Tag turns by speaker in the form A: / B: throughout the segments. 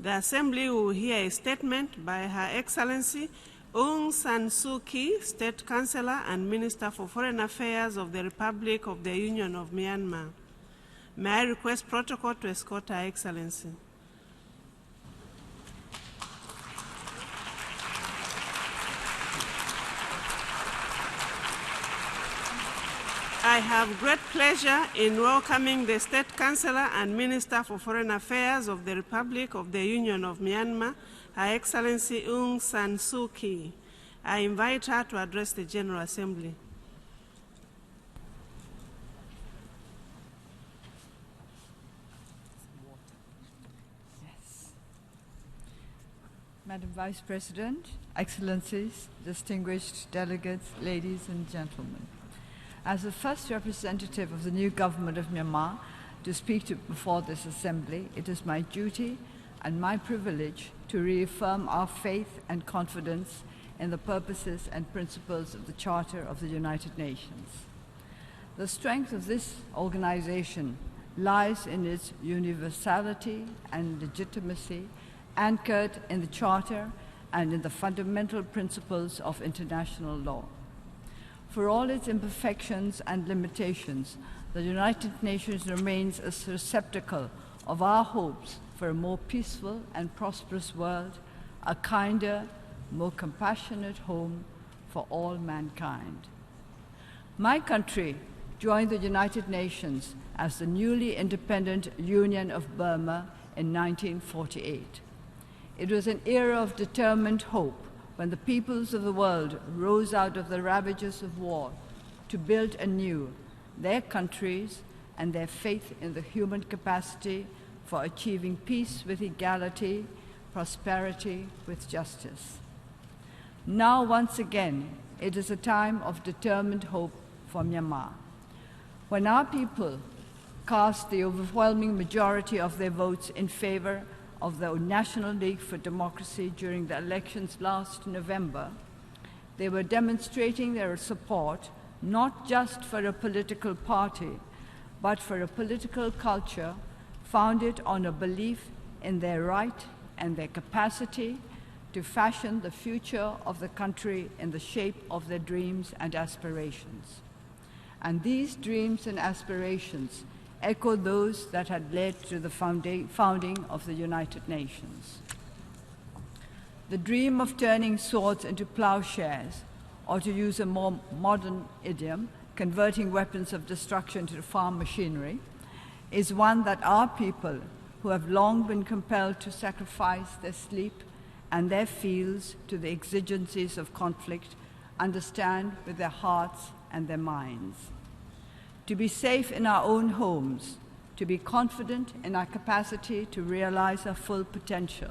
A: The Assembly will hear a statement by Her Excellency Aung San Suu Kyi, State Councillor and Minister for Foreign Affairs of the Republic of the Union of Myanmar. May I request protocol to escort Her Excellency? I have great pleasure in welcoming the State Councillor and Minister for Foreign Affairs of the Republic of the Union of Myanmar, Her Excellency Aung San Suu Kyi. I invite her to address the General Assembly.
B: Yes. Madam Vice President, Excellencies, distinguished delegates, ladies and gentlemen. As the first representative of the new government of Myanmar to speak to, before this assembly, it is my duty and my privilege to reaffirm our faith and confidence in the purposes and principles of the Charter of the United Nations. The strength of this organization lies in its universality and legitimacy anchored in the Charter and in the fundamental principles of international law. For all its imperfections and limitations, the United Nations remains a receptacle of our hopes for a more peaceful and prosperous world, a kinder, more compassionate home for all mankind. My country joined the United Nations as the newly independent Union of Burma in 1948. It was an era of determined hope when the peoples of the world rose out of the ravages of war to build anew their countries and their faith in the human capacity for achieving peace with equality, prosperity with justice. Now, once again, it is a time of determined hope for Myanmar. When our people cast the overwhelming majority of their votes in favor of the National League for Democracy during the elections last November, they were demonstrating their support not just for a political party, but for a political culture founded on a belief in their right and their capacity to fashion the future of the country in the shape of their dreams and aspirations. And these dreams and aspirations echo those that had led to the founding of the United Nations. The dream of turning swords into plowshares, or to use a more modern idiom, converting weapons of destruction to farm machinery, is one that our people, who have long been compelled to sacrifice their sleep and their fields to the exigencies of conflict, understand with their hearts and their minds. To be safe in our own homes, to be confident in our capacity to realize our full potential,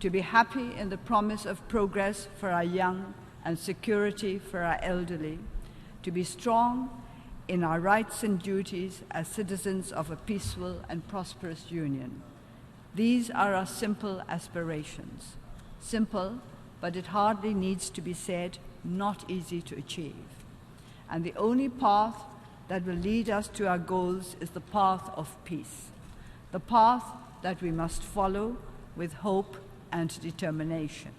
B: to be happy in the promise of progress for our young and security for our elderly, to be strong in our rights and duties as citizens of a peaceful and prosperous union. These are our simple aspirations. Simple, but it hardly needs to be said, not easy to achieve. And the only path that will lead us to our goals is the path of peace, the path that we must follow with hope and determination.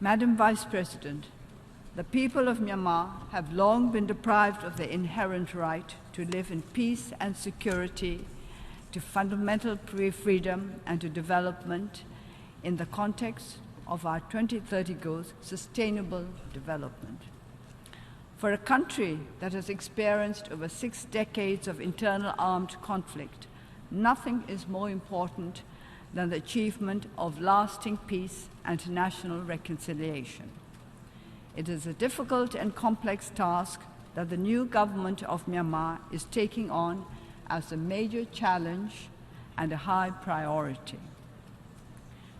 B: Madam Vice President, the people of Myanmar have long been deprived of their inherent right to live in peace and security, to fundamental freedom and to development in the context of our 2030 goals, sustainable development. For a country that has experienced over six decades of internal armed conflict, nothing is more important than the achievement of lasting peace and national reconciliation. It is a difficult and complex task that the new government of Myanmar is taking on as a major challenge and a high priority.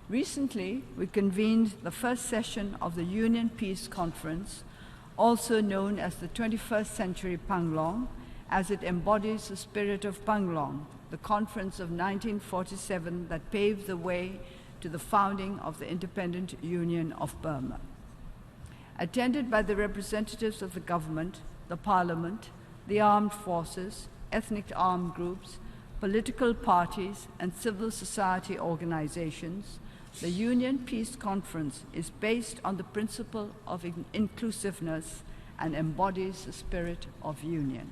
B: Recently, we convened the first session of the Union Peace Conference, also known as the 21st Century Panglong, as it embodies the spirit of Panglong, the conference of 1947 that paved the way to the founding of the Independent Union of Burma. Attended by the representatives of the government, the parliament, the armed forces, ethnic armed groups, political parties, and civil society organizations, the Union Peace Conference is based on the principle of in- inclusiveness and embodies the spirit of union.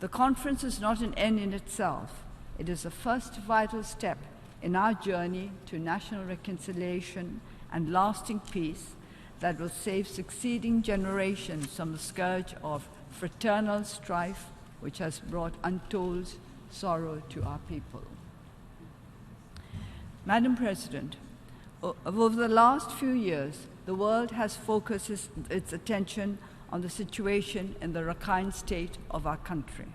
B: The conference is not an end in itself, it is a first vital step in our journey to national reconciliation and lasting peace that will save succeeding generations from the scourge of fraternal strife which has brought untold sorrow to our people. Madam President, over the last few years, the world has focused its- attention on the situation in the Rakhine state of our country.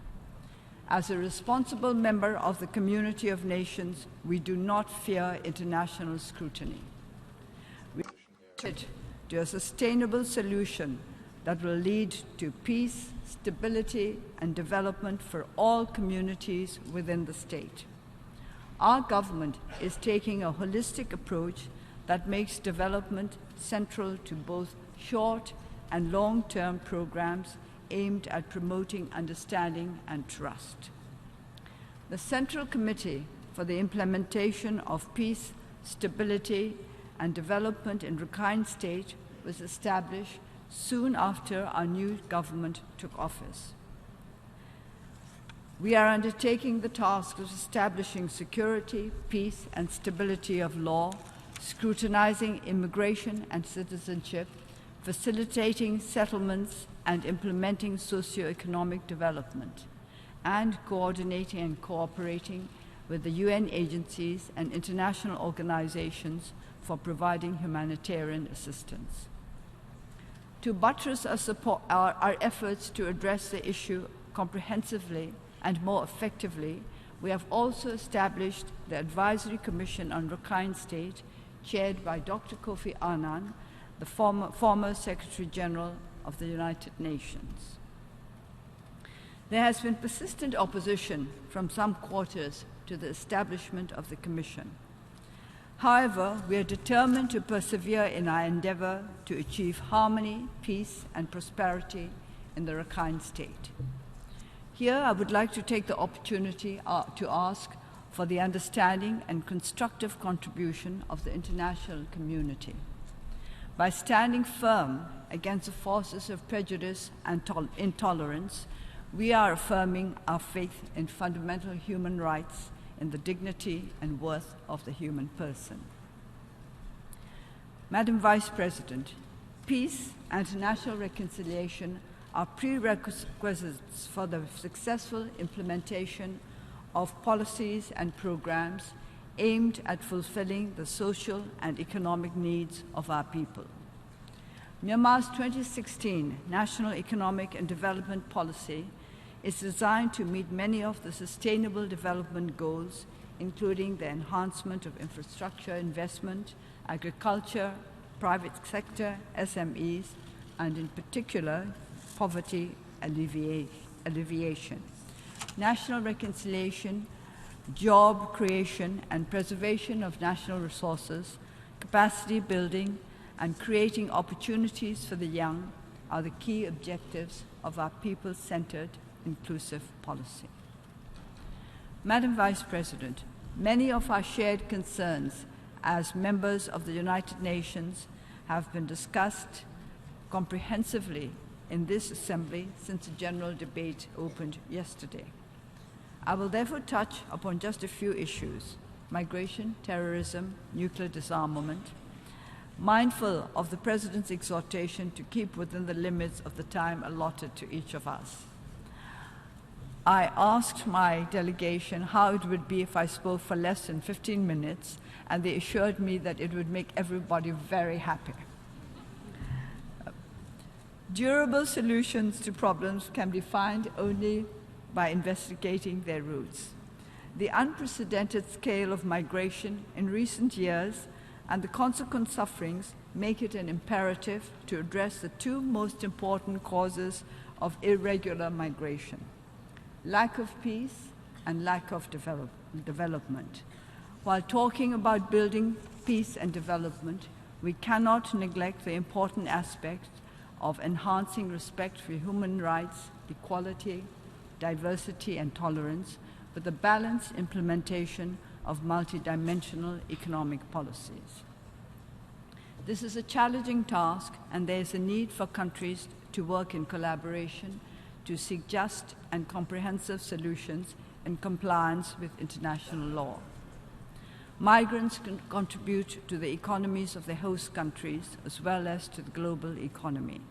B: As a responsible member of the community of nations, we do not fear international scrutiny. We are committed to a sustainable solution that will lead to peace, stability, and development for all communities within the state. Our government is taking a holistic approach that makes development central to both short and long term programs aimed at promoting understanding and trust. The Central Committee for the Implementation of Peace, Stability, and Development in Rakhine State was established soon after our new government took office. We are undertaking the task of establishing security, peace, and stability of law, scrutinizing immigration and citizenship, facilitating settlements, and implementing socio-economic development, and coordinating and cooperating with the UN agencies and international organizations for providing humanitarian assistance. To buttress our, support, our, our efforts to address the issue comprehensively and more effectively, we have also established the Advisory Commission on Rakhine State, chaired by Dr. Kofi Annan, the former, former Secretary General of the United Nations. There has been persistent opposition from some quarters to the establishment of the Commission. However, we are determined to persevere in our endeavor to achieve harmony, peace, and prosperity in the Rakhine State. Here, I would like to take the opportunity uh, to ask for the understanding and constructive contribution of the international community. By standing firm against the forces of prejudice and tol- intolerance, we are affirming our faith in fundamental human rights, in the dignity and worth of the human person. Madam Vice President, peace and national reconciliation are prerequisites for the successful implementation of policies and programs aimed at fulfilling the social and economic needs of our people. Myanmar's 2016 National Economic and Development Policy is designed to meet many of the sustainable development goals, including the enhancement of infrastructure investment, agriculture, private sector, SMEs, and in particular, poverty alleviation, national reconciliation, job creation, and preservation of national resources, capacity building, and creating opportunities for the young are the key objectives of our people centered, inclusive policy. Madam Vice President, many of our shared concerns as members of the United Nations have been discussed comprehensively in this Assembly since the general debate opened yesterday. I will therefore touch upon just a few issues migration, terrorism, nuclear disarmament, mindful of the President's exhortation to keep within the limits of the time allotted to each of us. I asked my delegation how it would be if I spoke for less than 15 minutes, and they assured me that it would make everybody very happy. Durable solutions to problems can be found only by investigating their roots. The unprecedented scale of migration in recent years and the consequent sufferings make it an imperative to address the two most important causes of irregular migration lack of peace and lack of develop- development. While talking about building peace and development, we cannot neglect the important aspects of enhancing respect for human rights, equality, diversity, and tolerance with a balanced implementation of multidimensional economic policies. This is a challenging task, and there is a need for countries to work in collaboration to seek just and comprehensive solutions in compliance with international law. Migrants can contribute to the economies of their host countries as well as to the global economy.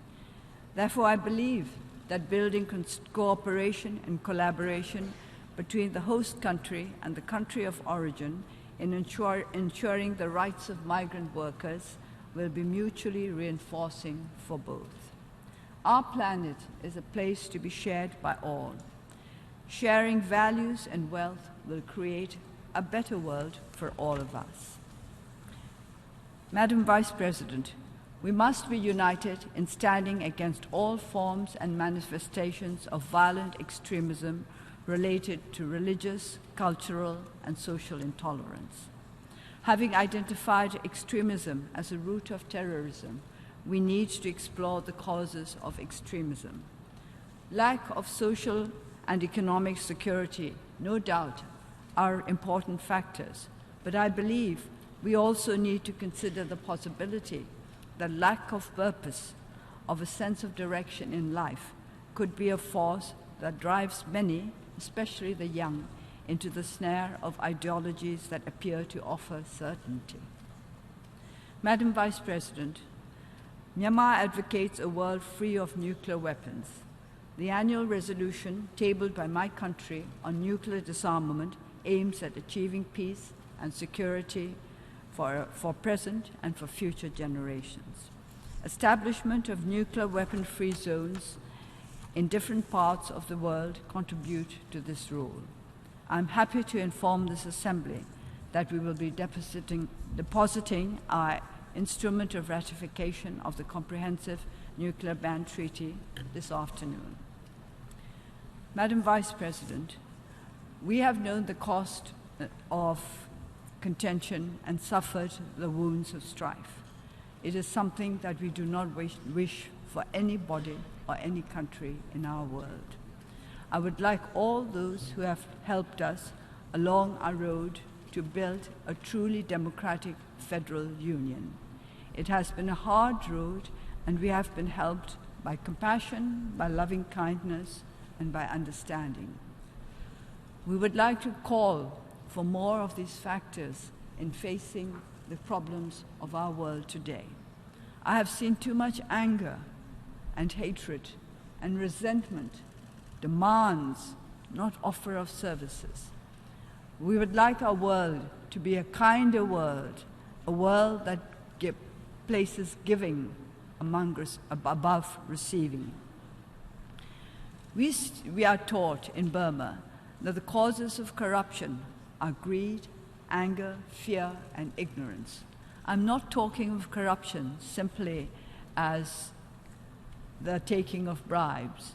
B: Therefore, I believe that building cooperation and collaboration between the host country and the country of origin in ensure, ensuring the rights of migrant workers will be mutually reinforcing for both. Our planet is a place to be shared by all. Sharing values and wealth will create a better world for all of us. Madam Vice President, we must be united in standing against all forms and manifestations of violent extremism related to religious, cultural, and social intolerance. Having identified extremism as a root of terrorism, we need to explore the causes of extremism. Lack of social and economic security, no doubt, are important factors, but I believe we also need to consider the possibility that lack of purpose, of a sense of direction in life, could be a force that drives many, especially the young, into the snare of ideologies that appear to offer certainty. Madam Vice President, Myanmar advocates a world free of nuclear weapons. The annual resolution tabled by my country on nuclear disarmament aims at achieving peace and security for, for present and for future generations. Establishment of nuclear weapon free zones in different parts of the world contribute to this role. I'm happy to inform this Assembly that we will be depositing, depositing our instrument of ratification of the Comprehensive Nuclear Ban Treaty this afternoon. Madam Vice President, we have known the cost of contention and suffered the wounds of strife. It is something that we do not wish, wish for anybody or any country in our world. I would like all those who have helped us along our road to build a truly democratic federal union. It has been a hard road, and we have been helped by compassion, by loving kindness, and by understanding. We would like to call for more of these factors in facing the problems of our world today. I have seen too much anger and hatred and resentment, demands, not offer of services. We would like our world to be a kinder world, a world that places giving among us above receiving. We, we are taught in Burma that the causes of corruption are greed, anger, fear, and ignorance. I'm not talking of corruption simply as the taking of bribes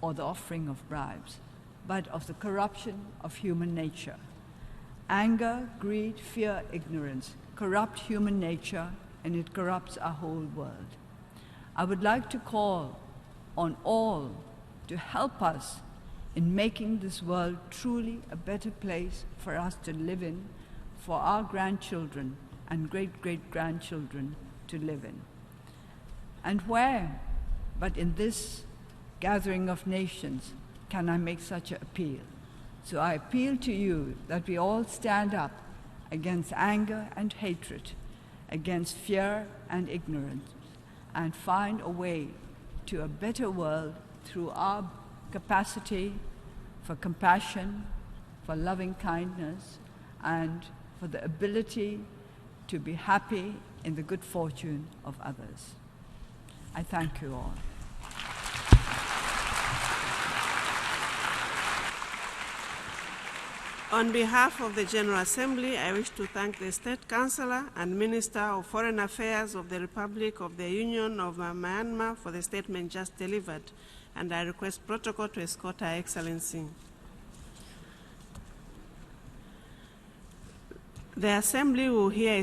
B: or the offering of bribes, but of the corruption of human nature. Anger, greed, fear, ignorance corrupt human nature and it corrupts our whole world. I would like to call on all to help us in making this world truly a better place for us to live in, for our grandchildren and great great grandchildren to live in. And where, but in this gathering of nations, can I make such an appeal? So I appeal to you that we all stand up against anger and hatred against fear and ignorance and find a way to a better world through our capacity for compassion, for loving kindness, and for the ability to be happy in the good fortune of others. I thank you all.
A: On behalf of the General Assembly, I wish to thank the State Councillor and Minister of Foreign Affairs of the Republic of the Union of Myanmar for the statement just delivered, and I request protocol to escort Her Excellency. The Assembly will hear